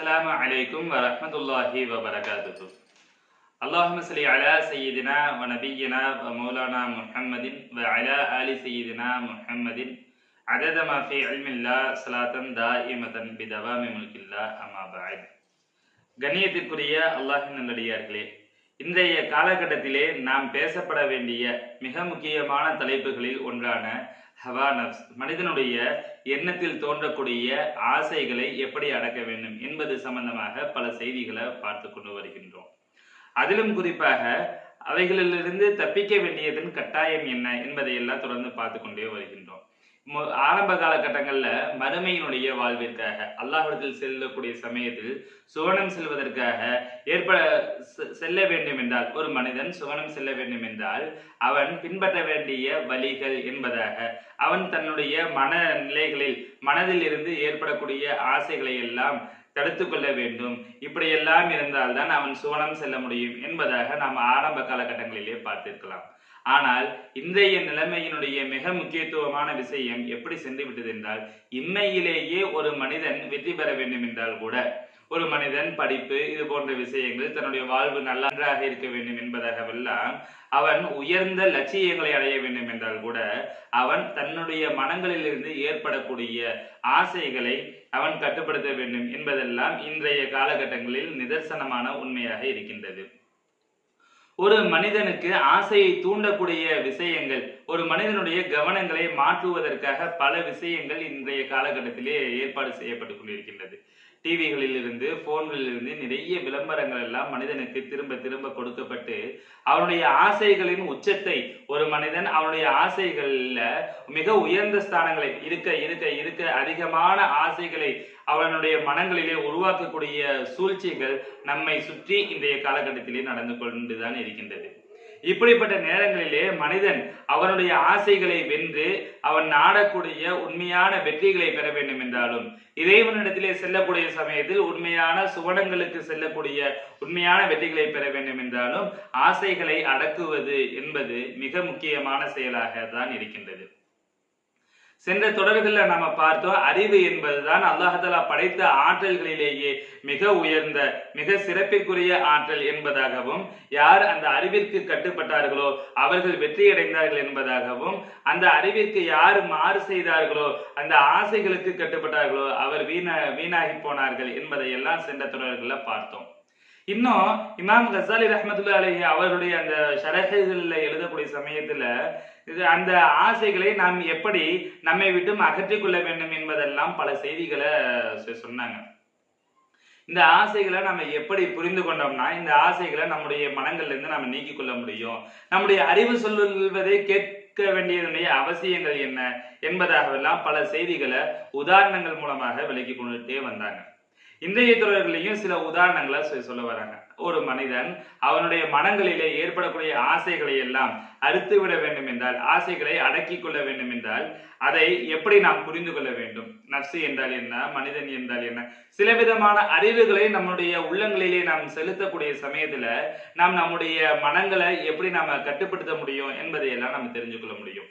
السلام عليكم ورحمة الله وبركاته اللهم صل على سيدنا ونبينا ومولانا محمد وعلى آل سيدنا محمد عدد ما في علم الله صلاة دائمة بدوام ملك الله أما بعد கண்ணியத்திற்குரிய அல்லாஹின் நல்லடியார்களே இன்றைய காலகட்டத்திலே நாம் பேசப்பட வேண்டிய மிக முக்கியமான தலைப்புகளில் ஒன்றான ஹவா மனிதனுடைய எண்ணத்தில் தோன்றக்கூடிய ஆசைகளை எப்படி அடக்க வேண்டும் என்பது சம்பந்தமாக பல செய்திகளை பார்த்து கொண்டு வருகின்றோம். அதிலும் குறிப்பாக அவைகளிலிருந்து தப்பிக்க வேண்டியதன் கட்டாயம் என்ன என்பதையெல்லாம் தொடர்ந்து பார்த்து கொண்டே வருகின்றோம். ஆரம்ப காலகட்டங்களில் மறுமையினுடைய வாழ்விற்காக அல்லாஹிடத்தில் செல்லக்கூடிய சமயத்தில் சுவனம் செல்வதற்காக ஏற்பட செ- செல்ல வேண்டும் என்றால் ஒரு மனிதன் சுவனம் செல்ல வேண்டும் என்றால் அவன் பின்பற்ற வேண்டிய வழிகள் என்பதாக அவன் தன்னுடைய மன நிலைகளில் மனதில் இருந்து ஏற்படக்கூடிய ஆசைகளை எல்லாம் தடுத்து கொள்ள வேண்டும். இப்படியெல்லாம் இருந்தால்தான் அவன் சுவனம் செல்ல முடியும் என்பதாக நாம் ஆரம்ப காலகட்டங்களிலே பார்த்திருக்கலாம். ஆனால் இன்றைய நிலைமையினுடைய மிக முக்கியத்துவமான விஷயம் எப்படி சென்று விட்டது என்றால் இம்மையிலேயே ஒரு மனிதன் வெற்றி பெற வேண்டும் என்றால் கூட ஒரு மனிதன் படிப்பு இது போன்ற விஷயங்கள் தன்னுடைய வாழ்வு நல்லன்றாக இருக்க வேண்டும் என்பதாகவெல்லாம் அவன் உயர்ந்த லட்சியங்களை அடைய வேண்டும் என்றால் கூட அவன் தன்னுடைய மனங்களிலிருந்து ஏற்படக்கூடிய ஆசைகளை அவன் கட்டுப்படுத்த வேண்டும் என்பதெல்லாம் இன்றைய காலகட்டங்களில் நிதர்சனமான உண்மையாக இருக்கின்றது. ஒரு மனிதனுக்கு ஆசையை தூண்டக்கூடிய விஷயங்கள் ஒரு மனிதனுடைய கவனங்களை மாற்றுவதற்காக பல விஷயங்கள் இன்றைய காலகட்டத்திலே ஏற்பாடு செய்யப்பட்டு கொண்டிருக்கின்றது. டிவிகளில் இருந்து போன்களில் இருந்து நிறைய விளம்பரங்கள் எல்லாம் மனிதனுக்கு திரும்ப திரும்ப கொடுக்கப்பட்டு அவனுடைய ஆசைகளின் உச்சத்தை ஒரு மனிதன் அவனுடைய ஆசைகள்ல மிக உயர்ந்த ஸ்தானங்களை இருக்க இருக்க இருக்க அதிகமான ஆசைகளை அவனுடைய மனங்களிலே உருவாக்கக்கூடிய சூழ்ச்சிகள் நம்மை சுற்றி இன்றைய காலகட்டத்திலே நடந்து கொண்டுதான் இருக்கின்றது. இப்படிப்பட்ட நேரங்களிலே மனிதன் அவனுடைய ஆசைகளை வென்று அவன் நாடக்கூடிய உண்மையான வெற்றிகளை பெற வேண்டும் என்றாலும் இறைவனிடத்திலே செல்லக்கூடிய சமயத்தில் உண்மையான சுவனங்களுக்கு செல்லக்கூடிய உண்மையான வெற்றிகளை பெற வேண்டும் என்றாலும் ஆசைகளை அடக்குவது என்பது மிக முக்கியமான செயலாக தான் இருக்கின்றது. சென்ற தொடர்களில் நாம பார்த்தோம் அறிவு என்பதுதான் அல்லாஹலா படைத்த ஆற்றல்களிலேயே மிக உயர்ந்த மிக சிறப்பிற்குரிய ஆற்றல் என்பதாகவும் யார் அந்த அறிவிற்கு கட்டுப்பட்டார்களோ அவர்கள் வெற்றி அடைந்தார்கள் என்பதாகவும் அந்த அறிவிற்கு யார் மாறு செய்தார்களோ அந்த ஆசைகளுக்கு கட்டுப்பட்டார்களோ அவர் வீண வீணாகி போனார்கள் என்பதை எல்லாம் சென்ற தொடர்களில் பார்த்தோம். இன்னும் இமாம் கசாலி ரஹமத்துல்லா அலஹி அவர்களுடைய அந்த ஷரஹைகளில் எழுதக்கூடிய சமயத்துல அந்த ஆசைகளை நாம் எப்படி நம்மை விட்டும் அகற்றிக் கொள்ள வேண்டும் என்பதெல்லாம் பல செய்திகளை சொன்னாங்க. இந்த ஆசைகளை நம்ம எப்படி புரிந்து கொண்டோம்னா இந்த ஆசைகளை நம்முடைய மனங்கள்ல இருந்து நம்ம நீக்கிக் கொள்ள முடியும். நம்முடைய அறிவு சொல்வதை கேட்க வேண்டியதனுடைய அவசியங்கள் என்ன என்பதாகவெல்லாம் பல செய்திகளை உதாரணங்கள் மூலமாக விலக்கி கொண்டுட்டே வந்தாங்க. இன்றைய தொடர்களையும் சில உதாரணங்களை சொல்ல வராங்க. ஒரு மனிதன் அவனுடைய மனங்களிலே ஏற்படக்கூடிய ஆசைகளை எல்லாம் அறுத்து விட வேண்டும் என்றால் ஆசைகளை அடக்கிக் கொள்ள வேண்டும் என்றால் அதை எப்படி நாம் புரிந்து கொள்ள வேண்டும்? நப்சு என்றால் என்ன? மனிதன் என்றால் என்ன? சில விதமான அறிவுகளை நம்முடைய உள்ளங்களிலே நாம் செலுத்தக்கூடிய சமயத்துல நாம் நம்முடைய மனங்களை எப்படி நாம கட்டுப்படுத்த முடியும் என்பதை எல்லாம் நம்ம தெரிஞ்சு கொள்ள முடியும்.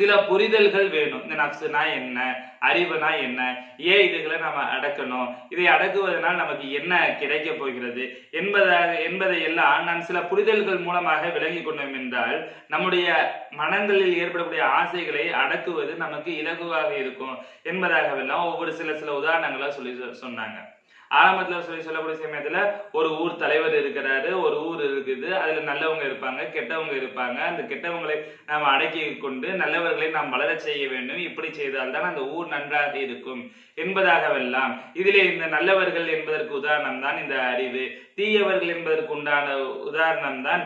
சில புரிதல்கள் வேணும். இந்த நப்சுனா என்ன? அறிவுனா என்ன? ஏன் இதுகளை நம்ம அடக்கணும்? இதை அடக்குவதனால் நமக்கு என்ன கிடைக்க போகிறது? என்பதாக என்பதை எல்லாம் நாம் சில புரிதல்கள் மூலமாக விளங்கி கொண்டோம் என்றால் நம்முடைய மனங்களில் ஏற்படக்கூடிய ஆசைகளை அடக்குவது நமக்கு இலகுவாக இருக்கும் என்பதாகவெல்லாம் ஒவ்வொரு சில சில உதாரணங்களா சொல்லி சொ- சொன்னாங்க. ஆரம்பத்துல சொல்லி சொல்லக்கூடிய சமயத்துல ஒரு ஊர் தலைவர் இருக்கிறாரு ஒரு ஊர் இருக்குது அதுல நல்லவங்க இருப்பாங்க கெட்டவங்க இருப்பாங்க. அந்த கெட்டவங்களை நாம் அடக்கி கொண்டு நல்லவர்களை நாம் வளர செய்ய வேண்டும். இப்படி செய்தால்தான் அந்த ஊர் நன்றாக இருக்கும் என்பதாகவெல்லாம். இதிலே இந்த நல்லவர்கள் என்பதற்கு உதாரணம் தான் இந்த அறிவு. தீயவர்கள் என்பதற்கு உண்டான உதாரணம் தான்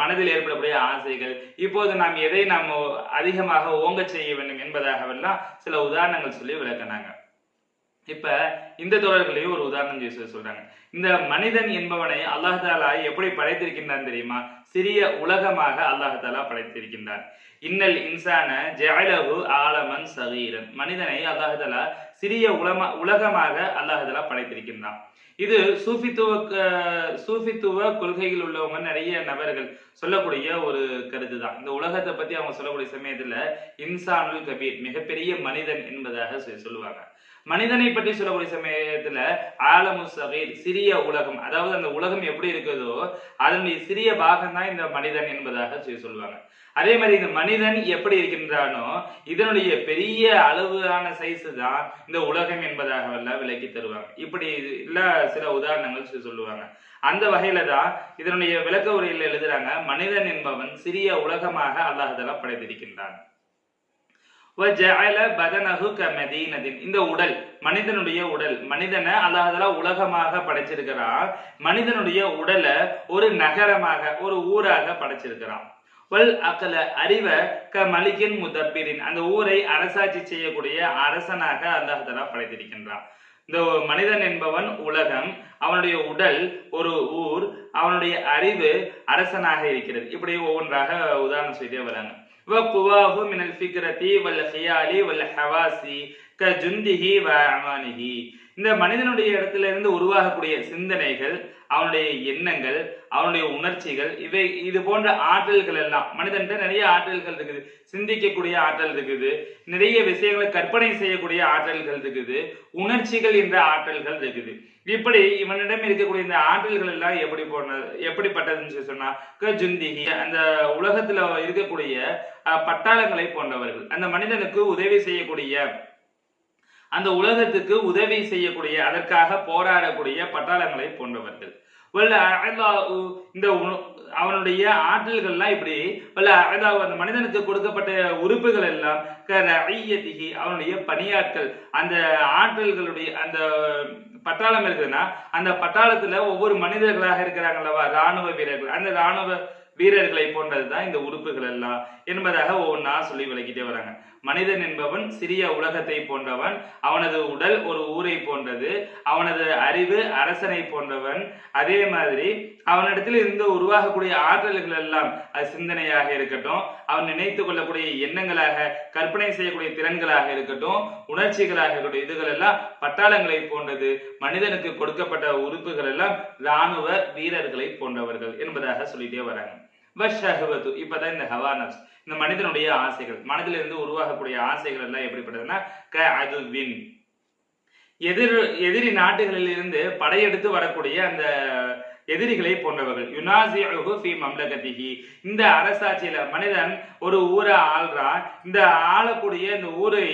மனதில் ஏற்படக்கூடிய ஆசைகள். இப்போது நாம் எதை நாம் அதிகமாக ஓங்கச் செய்ய வேண்டும் என்பதாகவெல்லாம் சில உதாரணங்கள் சொல்லி விளக்கினாங்க. இப்ப இந்த தொடர்களையும் ஒரு உதாரணம் சொல்லி சொல்றாங்க. இந்த மனிதன் என்பவனை அல்லாஹாலா எப்படி படைத்திருக்கின்றான் தெரியுமா? சிறிய உலகமாக அல்லாஹாலா படைத்திருக்கின்றான். இன்னல் இன்சான ஜெயலகு ஆலமன் சகீரன். மனிதனை அல்லாஹாலா சிறிய உலமா உலகமாக அல்லாஹாலா படைத்திருக்கின்றான். இது சூஃபித்துவ சூஃபித்துவ கொள்கையில் உள்ளவங்க நிறைய நபர்கள் சொல்லக்கூடிய ஒரு கருத்து தான் இந்த உலகத்தை பத்தி அவங்க சொல்லக்கூடிய சமயத்துல இன்சானுல் கபீர் மிகப்பெரிய மனிதன் என்பதாக சொல்லுவாங்க. மனிதனை பற்றி சொல்லக்கூடிய சமயத்துல ஆலமு சகீர் சிறிய உலகம் அதாவது அந்த உலகம் எப்படி இருக்குதோ அதனுடைய சிறிய பாகம் தான் இந்த மனிதன் என்பதாக சொல்லி சொல்லுவாங்க. அதே மாதிரி இந்த மனிதன் எப்படி இருக்கின்றானோ இதனுடைய பெரிய அளவான சைஸ் தான் இந்த உலகம் என்பதாக எல்லாம் விளக்கி தருவாங்க. இப்படி இல்ல சில உதாரணங்கள் சொல்லுவாங்க. அந்த வகையில தான் இதனுடைய விளக்க உரையில் எழுதுறாங்க மனிதன் என்பவன் சிறிய உலகமாக அல்லாஹால படைத்திருக்கின்றான். இந்த உடல் மனிதனுடைய உடல் மனிதனை அல்லாஹலா உலகமாக படைச்சிருக்கிறான். மனிதனுடைய உடலை ஒரு நகரமாக ஒரு ஊராக படைச்சிருக்கிறான். வல் அகல அறிவ க மலிகின் முதப்பிரின் அந்த ஊரை அரசாட்சி செய்யக்கூடிய அரசனாக அல்லாஹால படைத்திருக்கின்றான் இந்த மனிதன் என்பவன் உலகம் அவனுடைய உடல் ஒரு ஊர் அவனுடைய அறிவு அரசனாக இருக்கிறது இப்படி ஒவ்வொன்றாக உதாரணம் சொல்லிட்டே வராங்க وقواه من الفكرة والخيال والحواس كجنده وأعمانه இந்த மனிதனுடைய இடத்துல இருந்து உருவாகக்கூடிய சிந்தனைகள் அவனுடைய எண்ணங்கள் அவனுடைய உணர்ச்சிகள் இவை இது போன்ற ஆற்றல்கள் எல்லாம் மனிதன்கிட்ட நிறைய ஆற்றல்கள் இருக்குது. சிந்திக்கக்கூடிய ஆற்றல் இருக்குது. நிறைய விஷயங்களை கற்பனை செய்யக்கூடிய ஆற்றல்கள் இருக்குது. உணர்ச்சிகள் என்ற ஆற்றல்கள் இருக்குது. இப்படி இவனிடம் இருக்கக்கூடிய இந்த ஆற்றல்கள் எல்லாம் எப்படி போன எப்படிப்பட்டதுன்னு சொல்லி சொன்னா ஜுந்திகி அந்த உலகத்துல இருக்கக்கூடிய பட்டாளங்களை போன்றவர்கள். அந்த மனிதனுக்கு உதவி செய்யக்கூடிய அந்த உலகத்துக்கு உதவி செய்யக்கூடிய அதற்காக போராடக்கூடிய பட்டாளங்களை போன்றவர்கள். இந்த அவனுடைய ஆற்றல்கள்லாம் இப்படி வல்ல அந்த மனிதனுக்கு கொடுக்கப்பட்ட உறுப்புகள் எல்லாம் அவனுடைய பணியாட்கள் அந்த ஆற்றல்களுடைய அந்த பட்டாளம் இருக்குதுன்னா அந்த பட்டாளத்துல ஒவ்வொரு மனிதர்களாக இருக்கிறாங்க அல்லவா? ராணுவ வீரர்கள். அந்த ராணுவ வீரர்களை போன்றதுதான் இந்த உறுப்புகள் எல்லாம் என்பதாக ஒவ்வொன்றா சொல்லி விளக்கிட்டே வராங்க. மனிதன் என்பவன் சிறிய உலகத்தை போன்றவன். அவனது உடல் ஒரு ஊரை போன்றது. அவனது அறிவு அரசனை போன்றவன். அதே மாதிரி அவனிடத்தில் இருந்து உருவாகக்கூடிய ஆற்றல்கள் எல்லாம் அது சிந்தனையாக இருக்கட்டும். அவன் நினைத்து கொள்ளக்கூடிய எண்ணங்களாக கற்பனை செய்யக்கூடிய திறன்களாக இருக்கட்டும். உணர்ச்சிகளாக இருக்கட்டும். இதுகள் எல்லாம் பட்டாளங்களை போன்றது. மனிதனுக்கு கொடுக்கப்பட்ட உறுப்புகள் எல்லாம் ராணுவ வீரர்களை போன்றவர்கள் என்பதாக சொல்லிட்டே வராங்க. வஷஹவத்து இப்பதான் இந்த ஹவானஸ் இந்த மனிதனுடைய ஆசைகள். மனதிலிருந்து உருவாகக்கூடிய ஆசைகள் எல்லாம் எப்படிப்பட்டதுன்னா க அதுவின் எதிர் எதிரி நாட்டுகளில் இருந்து படையெடுத்து வரக்கூடிய அந்த எதிரிகளை போன்றவர்கள். யுனாசியுஹு ஃபி மம்லகத்திகி இந்த அரசாட்சியில மனிதன் ஒரு ஊரை ஆள்றான். இந்த ஆளக்கூடிய இந்த ஊரை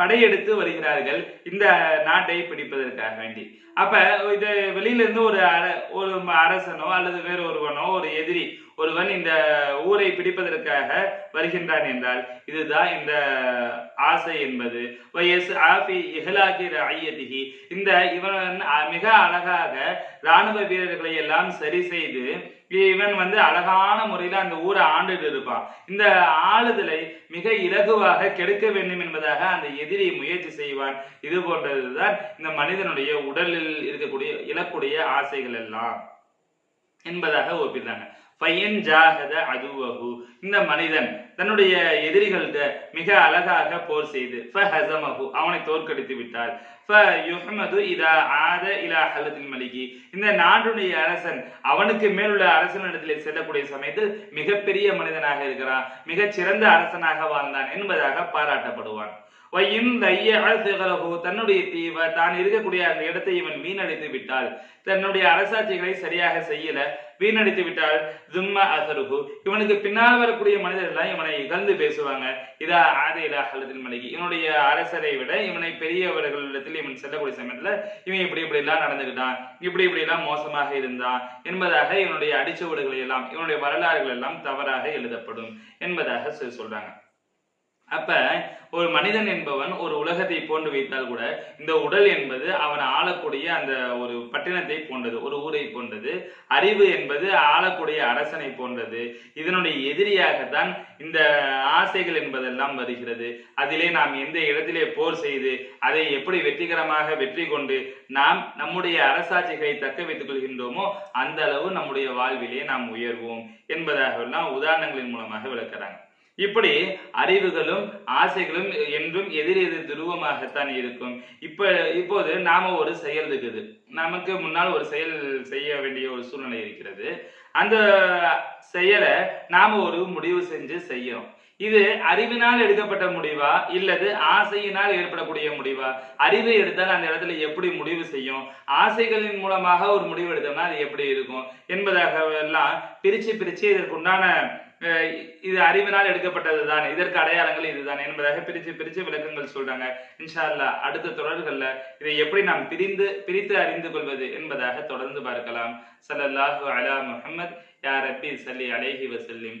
படையெடுத்து வருகிறார்கள் இந்த நாட்டை பிடிப்பதற்காக வேண்டி. அப்ப இது வெளியில இருந்து ஒரு அர- ஒரு அரசனோ அல்லது வேறு ஒருவனோ ஒரு எதிரி ஒருவன் இந்த ஊரை பிடிப்பதற்காக வருகின்றான் என்றால் இதுதான் இந்த ஆசை என்பது. வயசு ஆஃபி இஹ்லாகி ஐயதிகி இந்த இவன் மிக அழகாக ராணுவ வீரர்களை எல்லாம் சரி செய்து இவன் வந்து அழகான முறையில அந்த ஊரை ஆண்டுட்டு இருப்பான் இந்த ஆளுதலை மிக இலகுவாக கெடுக்க வேண்டும் என்பதாக அந்த எதிரி முயற்சி செய்வான். இது போன்றதுதான் இந்த மனிதனுடைய உடலில் இருக்கக்கூடிய இழக்கூடிய ஆசைகள் எல்லாம் என்பதாக ஒப்பிடுறாங்க. பையன் ஜாகத அதுவகு. இந்த மனிதன் தன்னுடைய எதிரிகள்கிட்ட மிக அழகாக போர் செய்து ஃபஹஸமஹு அவனை தோற்கடித்து விட்டார். ஃப யுஹமது இதா ஆத இலா ஹலத்தில் மலிகி. இந்த நாட்டுடைய அரசன் அவனுக்கு மேலுள்ள அரசனிடத்திலே செல்லக்கூடிய சமயத்தில் மிகப்பெரிய மனிதனாக இருக்கிறான். மிகச் சிறந்த அரசனாக வாழ்ந்தான் என்பதாக பாராட்டப்படுவான். தன்னுடைய தீவ தான் இருக்கக்கூடிய அந்த இடத்தை இவன் வீணடித்து விட்டால் தன்னுடைய அரசாட்சிகளை சரியாக செய்யல. வீணடித்து விட்டால் தும்ம அசருகு. இவனுக்கு பின்னால் வரக்கூடிய மனிதர்கள் இவனை இகழ்ந்து பேசுவாங்க. இதா ஆதையிலா அல்லதின் மலைக்கு இவனுடைய அரசரை விட இவனை பெரியவர்களிடத்தில் இவன் செல்லக்கூடிய சமயத்துல இவன் இப்படி இப்படி எல்லாம் நடந்துக்கிட்டான். இப்படி இப்படி எல்லாம் மோசமாக இருந்தான் என்பதாக இவனுடைய அடிச்சுவடுகள் எல்லாம் இவனுடைய வரலாறுகள் எல்லாம் தவறாக எழுதப்படும் என்பதாக சொல்றாங்க. அப்ப ஒரு மனிதன் என்பவன் ஒரு உலகத்தை போன்று வைத்தால் கூட இந்த உடல் என்பது அவன் ஆளக்கூடிய அந்த ஒரு பட்டினத்தை போன்றது ஒரு ஊரை போன்றது. அறிவு என்பது ஆளக்கூடிய அரசனை போன்றது. இதனுடைய எதிரியாகத்தான் இந்த ஆசைகள் என்பதெல்லாம் வருகிறது. அதிலே நாம் எந்த இடத்திலே போர் செய்து அதை எப்படி வெற்றிகரமாக வெற்றி கொண்டு நாம் நம்முடைய அரசாட்சிகளை தக்க வைத்துக் கொள்கின்றோமோ அந்த அளவு நம்முடைய வாழ்விலே நாம் உயர்வோம் என்பதாக உதாரணங்களின் மூலமாக விளக்குறாங்க. இப்படி அறிவுகளும் ஆசைகளும் என்றும் எதிர் எதிர் துருவமாகத்தான் இருக்கும். இப்ப இப்போது நாம ஒரு செயல் இருக்குது. நமக்கு முன்னால் ஒரு செயல் செய்ய வேண்டிய ஒரு சூழ்நிலை இருக்கிறது. அந்த செயலை நாம ஒரு முடிவு செஞ்சு செய்யறோம். இது அறிவினால் எடுக்கப்பட்ட முடிவா? இல்லது ஆசையினால் ஏற்படக்கூடிய முடிவா? அறிவை எடுத்தால் அந்த இடத்துல எப்படி முடிவு செய்யும்? ஆசைகளின் மூலமாக ஒரு முடிவு எடுத்தோம்னா அது எப்படி இருக்கும்? என்பதாக எல்லாம் பிரிச்சு பிரிச்சு இதற்குண்டான அஹ், இது அறிவினால் எடுக்கப்பட்டது தான். இதற்கு அடையாளங்கள் இதுதான் என்பதாக பிரிச்சு பிரிச்சு விளக்கங்கள் சொல்றாங்க. இன்ஷா அல்லாஹ் அடுத்த தொடர்கள்ல இதை எப்படி நாம் பிரிந்து பிரித்து அறிந்து கொள்வது என்பதாக தொடர்ந்து பார்க்கலாம். ஸல்லல்லாஹு அலா முஹம்மத் யா அப்பி சல்லி அலேஹி வசல்லிம்